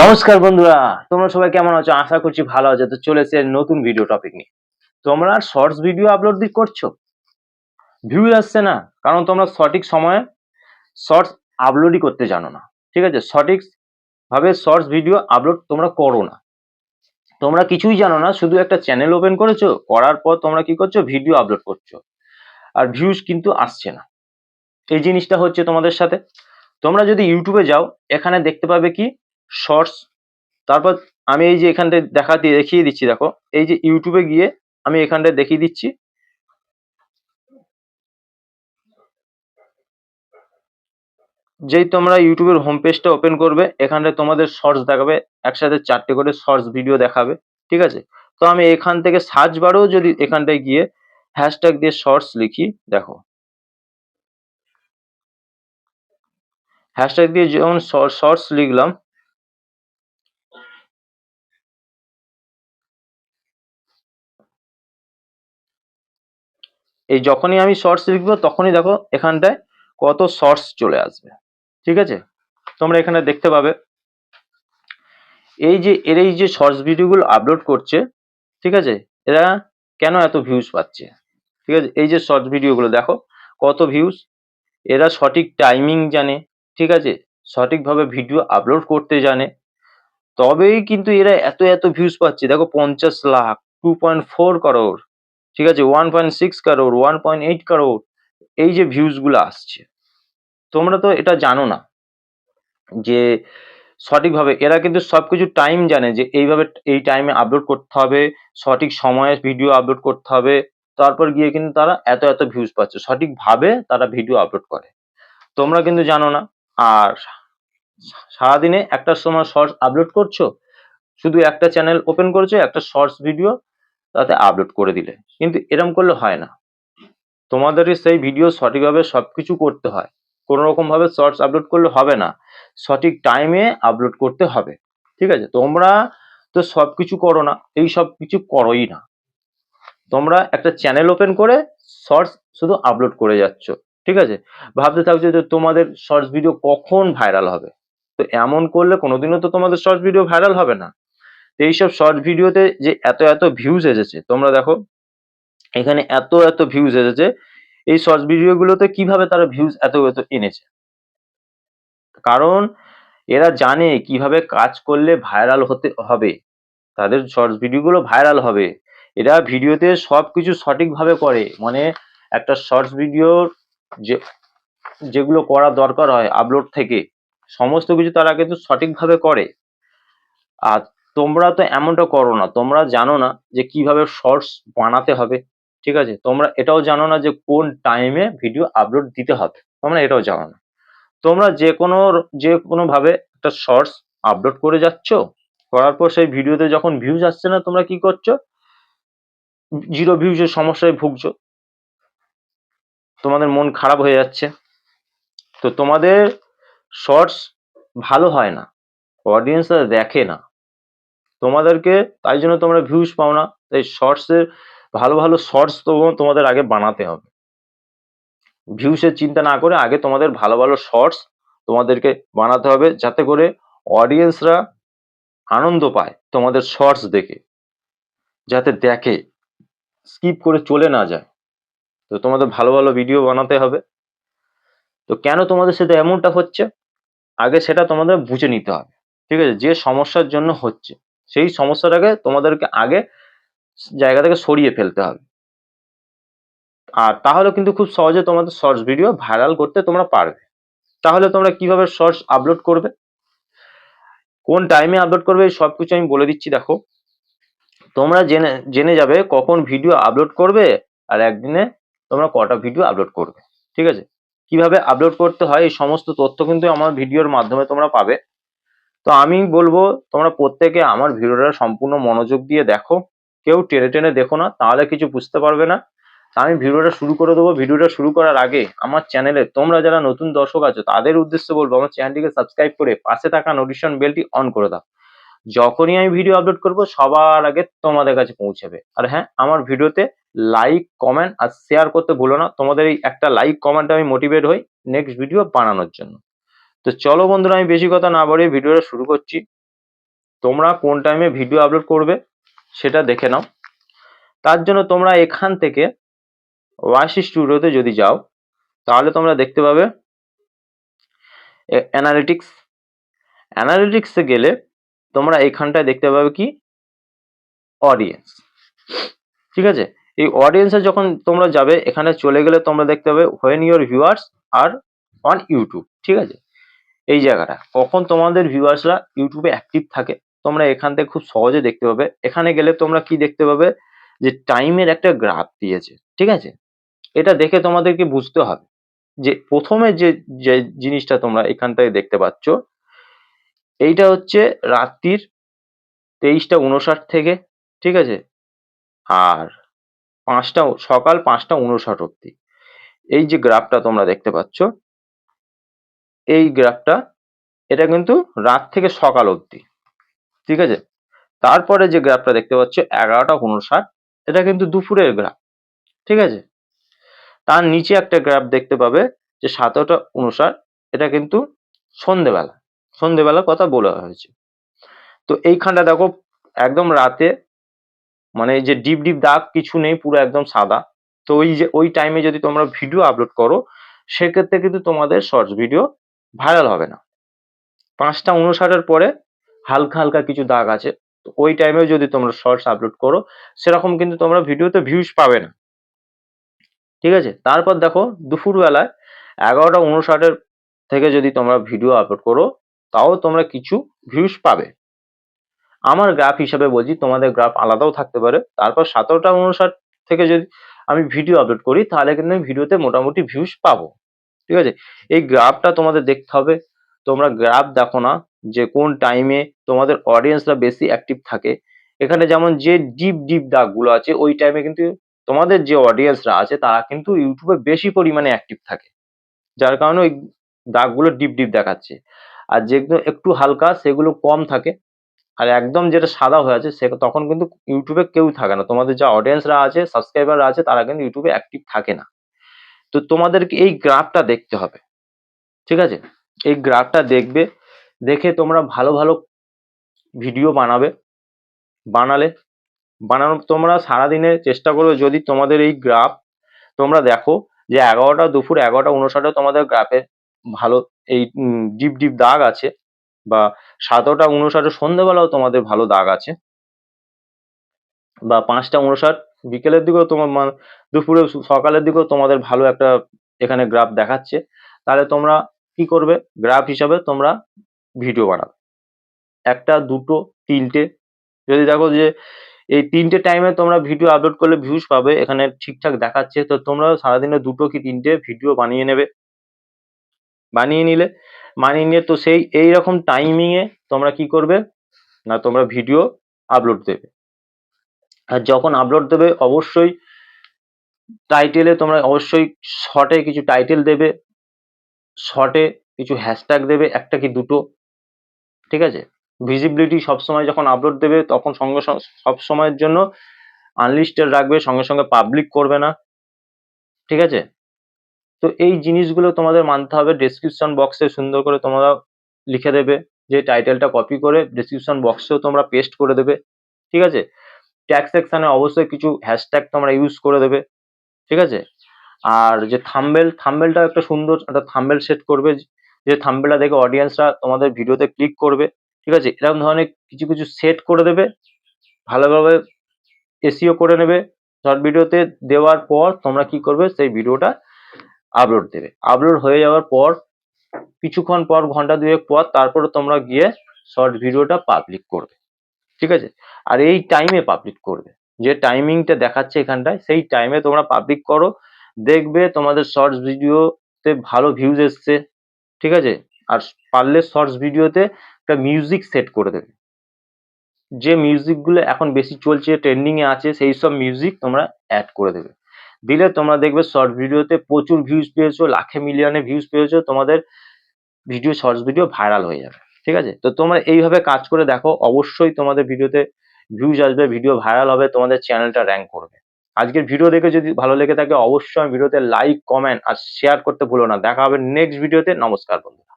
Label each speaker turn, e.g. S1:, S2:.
S1: নমস্কার বন্ধুরা, তোমরা সবাই কেমন আছো? আশা করছি ভালো আছো। তো চলে এসেছে নতুন ভিডিও টপিক নিয়ে। তোমরা শর্টস ভিডিও আপলোড করছ? ভিউ আসছে না, কারণ তোমরা সঠিক সময়ে শর্টস আপলোডই করতে জানো না। ঠিক আছে? সঠিক ভাবে শর্টস ভিডিও আপলোড তোমরা করো না। তোমরা কিছুই জানো না, শুধু একটা চ্যানেল ওপেন করেছ, করার পর তোমরা কি করছ? ভিডিও আপলোড করছ। আর ভিউজ কিন্তু আসছে না। এই জিনিসটা হচ্ছে তোমাদের সাথে। তোমরা যদি ইউটিউবে যাও, এখানে দেখতে পাবে কি? শর্টস তারপর আমি এই যে এখানটায় দেখা দিয়ে, দেখিয়ে দিচ্ছি, দেখো। এই যে ইউটিউবে গিয়ে আমি এখানটায় দেখিয়ে দিচ্ছি। যেই তোমরা ইউটিউবের হোম পেজটা ওপেন করবে, এখানটায় তোমাদের শর্টস দেখাবে, একসাথে চারটে করে শর্টস ভিডিও দেখাবে, ঠিক আছে? তো আমি এখান থেকে সার্চ বারেও যদি এখানটায় গিয়ে হ্যাশট্যাগ দিয়ে শর্টস লিখি, দেখো। হ্যাশট্যাগ দিয়ে যেমন শর্টস লিখলাম এই যখনই আমি শর্টস লিখব, তখনই দেখো এখানটায় কত শর্টস চলে আসবে। ঠিক আছে? তোমরা এখানে দেখতে পাবে। এই যে, এর এই যে শর্টস ভিডিওগুলো আপলোড করছে, ঠিক আছে? এরা কেন এত ভিউজ পাচ্ছে? ঠিক আছে? এই যে শর্টস ভিডিওগুলো দেখো কত ভিউজ এরা সঠিক টাইমিং জানে, ঠিক আছে? সঠিকভাবে ভিডিও আপলোড করতে জানে। তবেই কিন্তু এরা এত এত ভিউজ পাচ্ছে। দেখো পঞ্চাশ lakh two point four crore ঠিক আছে? One point six crore one point eight crore এই যে ভিউজগুলো আসছে। তোমরা তো এটা জানো না যে সঠিকভাবে এরা কিন্তু সবকিছু টাইম জানে যে এইভাবে এই টাইমে আপলোড করতে হবে, সঠিক সময়ে ভিডিও আপলোড করতে হবে, তারপর গিয়ে কিন্তু তারা এত এত ভিউজ পাচ্ছে। সঠিকভাবে তারা ভিডিও আপলোড করে। তোমরা কিন্তু জানো না। আর সারাদিনে একটা সময় শর্টস আপলোড করছ? শুধু একটা চ্যানেল ওপেন করছ, একটা শর্টস ভিডিও তাতে আপলোড করে দিলে। কিন্তু এরম করলে হয় না। তোমাদেরই সেই ভিডিও সঠিকভাবে সবকিছু করতে হয়। কোনো রকম ভাবে শর্টস আপলোড করলে হবে না। সঠিক টাইমে আপলোড করতে হবে। ঠিক আছে? তোমরা তো সবকিছু করো না। এই সব কিছু করোই না। তোমরা একটা চ্যানেল ওপেন করে শর্টস শুধু আপলোড করে যাচ্ছ। ঠিক আছে? ভাবতে থাকছো যে তোমাদের শর্টস ভিডিও কখন ভাইরাল হবে? তো এমন করলে কোনোদিনও তো তোমাদের শর্টস ভিডিও ভাইরাল হবে না। তো এইসব শর্ট ভিডিওতে যে এত এত ভিউজ এসেছে, তোমরা দেখো, এখানে এত এত ভিউজ এসেছে, এই শর্টস ভিডিওগুলোতে কীভাবে তারা ভিউজ এত এত এনেছে? কারণ এরা জানে কীভাবে কাজ করলে ভাইরাল হতে হবে, তাদের শর্টস ভিডিওগুলো ভাইরাল হবে। এরা ভিডিওতে সব কিছু সঠিকভাবে করে মানে একটা শর্টস ভিডিওর যে, যেগুলো করা দরকার হয় আপলোড থেকে, সমস্ত কিছু তারা কিন্তু সঠিকভাবে করে। আর তোমরা তো এমনটা করো না। তোমরা জানো না যে কীভাবে শর্টস বানাতে হবে, ঠিক আছে? তোমরা এটাও জানো না যে কোন টাইমে ভিডিও আপলোড দিতে হবে। তোমরা এটাও জানো না। তোমরা যে কোনো যে কোনো ভাবে একটা শর্টস আপলোড করে যাচ্ছ, করার পর সেই ভিডিওতে যখন ভিউজ আসছে না, তোমরা কি করছ? জিরো ভিউজের সমস্যায় ভুগছো। তোমাদের মন খারাপ হয়ে যাচ্ছে। তো তোমাদের শর্টস ভালো হয় না। অডিয়েন্সরা দেখে না। তোমাদেরকে, তাই জন্য তোমরা ভিউজ পাও না। তাই শর্টসের ভালো ভালো শর্টস তো তোমাদের আগে বানাতে হবে। ভিউসের চিন্তা না করে আগে তোমাদের ভালো ভালো শর্টস তোমাদেরকে বানাতে হবে, যাতে করে অডিয়েন্সরা আনন্দ পায় তোমাদের শর্টস দেখে। যাতে দেখে স্কিপ করে চলে না যায়। তো তোমাদের ভালো ভালো ভিডিও বানাতে হবে। তো কেন তোমাদের সাথে এমনটা হচ্ছে? আগে সেটা তোমাদের বুঝে নিতে হবে। ঠিক আছে? যে সমস্যার জন্য হচ্ছে। সেই সমস্যাটাকে তোমাদেরকে আগে জায়গা থেকে সরিয়ে ফেলতে হবে। আর তাহলে কিন্তু খুব সহজে তোমাদের শর্টস ভিডিও ভাইরাল করতে তোমরা পারবে। তাহলে তোমরা কীভাবে শর্টস আপলোড করবে? কোন টাইমে আপলোড করবে? সব কিছু আমি বলে দিচ্ছি, দেখো। তোমরা জেনে জেনে যাবে কখন ভিডিও আপলোড করবে আর একদিনে তোমরা কটা ভিডিও আপলোড করবে। ঠিক আছে? কীভাবে আপলোড করতে হয়? এই সমস্ত তথ্য কিন্তু আমার ভিডিওর মাধ্যমে তোমরা পাবে। তো আমি বলব, তোমরা প্রত্যেকে আমার ভিডিওটা সম্পূর্ণ মনোযোগ দিয়ে দেখো। কেউ টেনে টেনে দেখো না, তাহলে কিছু বুঝতে পারবে না। আমি ভিডিওটা শুরু করে দেবো। ভিডিওটা শুরু করার আগে আমার চ্যানেলে তোমরা যারা নতুন দর্শক আছো, তাদের উদ্দেশ্যে বলব, আমার চ্যানেলটিকে সাবস্ক্রাইব করে পাশে থাকা নোটিশন বেলটি অন করে দাও। যখনই আমি ভিডিও আপলোড করব, সবার আগে তোমাদের কাছে পৌঁছাবে। আর হ্যাঁ আমার ভিডিওতে লাইক কমেন্ট আর শেয়ার করতে ভুলো না। তোমাদের এই একটা লাইক কমেন্ট আমি মোটিভেট হই নেক্সট ভিডিও বানানোর জন্য। তো চলো বন্ধুরা, আমি বেশি কথা না বাড়িয়ে ভিডিওটা শুরু করছি। তোমরা কোন টাইমে ভিডিও আপলোড করবে সেটা দেখে নাও। তার জন্য তোমরা এখান থেকে ওয়াইসি স্টুডিওতে যদি যাও, তাহলে তোমরা দেখতে পাবে অ্যানালিটিক্স অ্যানালিটিক্সে গেলে তোমরা এখানটায় দেখতে পাবে কি? অডিয়েন্স ঠিক আছে? এই অডিয়েন্সে যখন তোমরা যাবে, এখানে চলে গেলে তোমরা দেখতে পাবে when your viewers are on YouTube ঠিক আছে? এই জায়গাটা। কখন তোমাদের ভিউয়ার্সরা ইউটিউবে অ্যাক্টিভ থাকে, তোমরা এখান থেকে খুব সহজে দেখতে পাবে। এখানে গেলে তোমরা কি দেখতে পাবে? যে টাইমের একটা গ্রাফ দিয়েছে, ঠিক আছে? এটা দেখে তোমাদেরকে বুঝতে হবে যে প্রথমে যে যে জিনিসটা তোমরা এখান থেকে দেখতে পাচ্ছ, এইটা হচ্ছে রাত্রির তেইশটা উনষাট থেকে, ঠিক আছে? আর পাঁচটা, সকাল পাঁচটা উনষাট অব্দি এই যে গ্রাফটা তোমরা দেখতে পাচ্ছ এই গ্রাফটা, এটা কিন্তু রাত থেকে সকাল অবধি, ঠিক আছে? তারপরে যে গ্রাফটা দেখতে পাচ্ছ, এগারোটা উনষাট, এটা কিন্তু দুপুরের গ্রাফ, ঠিক আছে? তার নিচে একটা গ্রাফ দেখতে পাবে যে সাতটা উনষাট, এটা কিন্তু সন্ধেবেলা, সন্ধেবেলার কথা বলা হয়েছে। তো এইখানটা দেখো, একদম রাতে মানে যে ডিপ ডিপ দাগ কিছু নেই, পুরো একদম সাদা। তো ওই যে, ওই টাইমে যদি তোমরা ভিডিও আপলোড করো, সেক্ষেত্রে কিন্তু তোমাদের শর্টস ভিডিও ভাইরাল হবে না। পাঁচটা উনষাটের পরে হালকা হালকা কিছু দাগ আছে ওই টাইমেও যদি তোমরা শর্টস আপলোড করো, সেরকম কিন্তু তোমরা ভিডিওতে ভিউজ পাবে না। ঠিক আছে? তারপর দেখো, দুপুরবেলায় এগারোটা উনষাটের থেকে যদি তোমরা ভিডিও আপলোড করো, তাও তোমরা কিছু ভিউজ পাবে। আমার গ্রাফ হিসাবে বলছি, তোমাদের গ্রাফ আলাদাও থাকতে পারে। তারপর সতেরোটা উনষাট থেকে যদি আমি ভিডিও আপলোড করি, তাহলে কিন্তু আমি ভিডিওতে মোটামুটি ভিউজ পাবো। ঠিক আছে? এই গ্রাফটা তোমাদের দেখতে হবে। তোমরা গ্রাফ দেখো না, যে কোন টাইমে তোমাদের অডিয়েন্সরা বেশি অ্যাক্টিভ থাকে। এখানে যেমন যে ডিপ ডিপ দাগগুলো আছে, ওই টাইমে কিন্তু তোমাদের যে অডিয়েন্সরা আছে, তারা কিন্তু ইউটিউবে বেশি পরিমাণে অ্যাক্টিভ থাকে। যার কারণে ওই দাগগুলো ডিপ ডিপ দেখাচ্ছে। আর যেগুলো একটু হালকা, সেগুলো কম থাকে। আর একদম যেটা সাদা হয়ে আছে সে তখন কিন্তু ইউটিউবে কেউ থাকে না। তোমাদের যা অডিয়েন্সরা আছে সাবস্ক্রাইবাররা আছে, তারা কিন্তু ইউটিউবে অ্যাক্টিভ থাকে না। তো তোমাদেরকে এই গ্রাফটা দেখতে হবে। ঠিক আছে? এই গ্রাফটা দেখবে, দেখে তোমরা ভালো ভালো ভিডিও বানাবে, বানালে, বানানো, তোমরা সারাদিনে চেষ্টা করবে যদি তোমাদের এই গ্রাফ তোমরা দেখো যে এগারোটা দুপুর, এগারোটা উনষাটে তোমাদের গ্রাফে ভালো এই ডিপ ডিপ দাগ আছে বা সাতটা উনষাটে সন্ধ্যেবেলাও তোমাদের ভালো দাগ আছে বা পাঁচটা উনষাট বিকেলের দিকেও তোমার মানে দুপুরে সকালের দিকেও তোমাদের ভালো একটা এখানে গ্রাফ দেখাচ্ছে। তাহলে তোমরা কি করবে? গ্রাফ হিসাবে তোমরা ভিডিও বানাবে। একটা, দুটো, তিনটে। যদি দেখো যে এই তিনটে টাইমে তোমরা ভিডিও আপলোড করলে ভিউজ পাবে, এখানে ঠিকঠাক দেখাচ্ছে। তো তোমরা সারাদিনে দুটো কি তিনটে ভিডিও বানিয়ে নেবে? বানিয়ে নিলে, বানিয়ে নিয়ে তো সেই, এইরকম টাইমিংয়ে তোমরা কি করবে? না, তোমরা ভিডিও আপলোড দেবে। আর যখন আপলোড দেবে, অবশ্যই টাইটেলে তোমরা অবশ্যই শর্টে কিছু টাইটেল দেবে শর্টে কিছু হ্যাশট্যাগ দেবে, একটা কি দুটো, ঠিক আছে? ভিজিবিলিটি সবসময় যখন আপলোড দেবে, তখন সঙ্গে সব সময়ের জন্য আনলিস্টেড রাখবে, সঙ্গে সঙ্গে পাবলিক করবে না, ঠিক আছে? তো এই জিনিসগুলো তোমাদের মানতে হবে ডেসক্রিপশন বক্সে সুন্দর করে তোমরা লিখে দেবে, যে টাইটেলটা কপি করে ডেসক্রিপশন বক্সেও তোমরা পেস্ট করে দেবে, ঠিক আছে? ট্যাগ সেকশানে অবশ্যই কিছু হ্যাশট্যাগ তোমরা ইউজ করে দেবে, ঠিক আছে? আর যে থাম্বেল থাম্বেলটা একটা সুন্দর একটা থাম্বেল সেট করবে, যে থাম্বেলটা দেখে অডিয়েন্সরা তোমাদের ভিডিওতে ক্লিক করবে, ঠিক আছে? এরকম ধরনের কিছু কিছু সেট করে দেবে, ভালোভাবে এসিও করে নেবে শর্ট ভিডিওতে দেওয়ার পর তোমরা কি করবে? সেই ভিডিওটা আপলোড দেবে। আপলোড হয়ে যাওয়ার পর, কিছুক্ষণ পর, ঘণ্টা দুয়েক পর, তারপরে তোমরা গিয়ে শর্ট ভিডিওটা পাবলিক করবে। ঠিক আছে? আর এই টাইমে পাবলিক করবে। যে টাইমিংটা দেখাচ্ছে এখানটায়, সেই টাইমে তোমরা পাবলিক করো, দেখবে তোমাদের শর্টস ভিডিওতে ভালো ভিউজ এসছে, ঠিক আছে? আর পারলে শর্টস ভিডিওতে একটা মিউজিক সেট করে দেবে। যে মিউজিকগুলো এখন বেশি চলছে ট্রেন্ডিংয়ে আছে, সেই সব মিউজিক তোমরা অ্যাড করে দেবে। দিলে তোমরা দেখবে শর্ট ভিডিওতে প্রচুর ভিউজ পেয়েছ, লাখে মিলিয়নে ভিউজ পেয়েছ, তোমাদের ভিডিও শর্টস ভিডিও ভাইরাল হয়ে যাবে। ঠিক আছে? তো তোমরা এইভাবে কাজ করে দেখো, অবশ্যই তোমাদের ভিডিওতে ভিউজ আসবে ভিডিও ভাইরাল হবে, তোমাদের চ্যানেলটা র্যাঙ্ক করবে। আজকের ভিডিও দেখে যদি ভালো লেগে থাকে, অবশ্যই ভিডিওতে লাইক কমেন্ট আর শেয়ার করতে ভুলো না। দেখা হবে নেক্সট ভিডিওতে নমস্কার বন্ধু।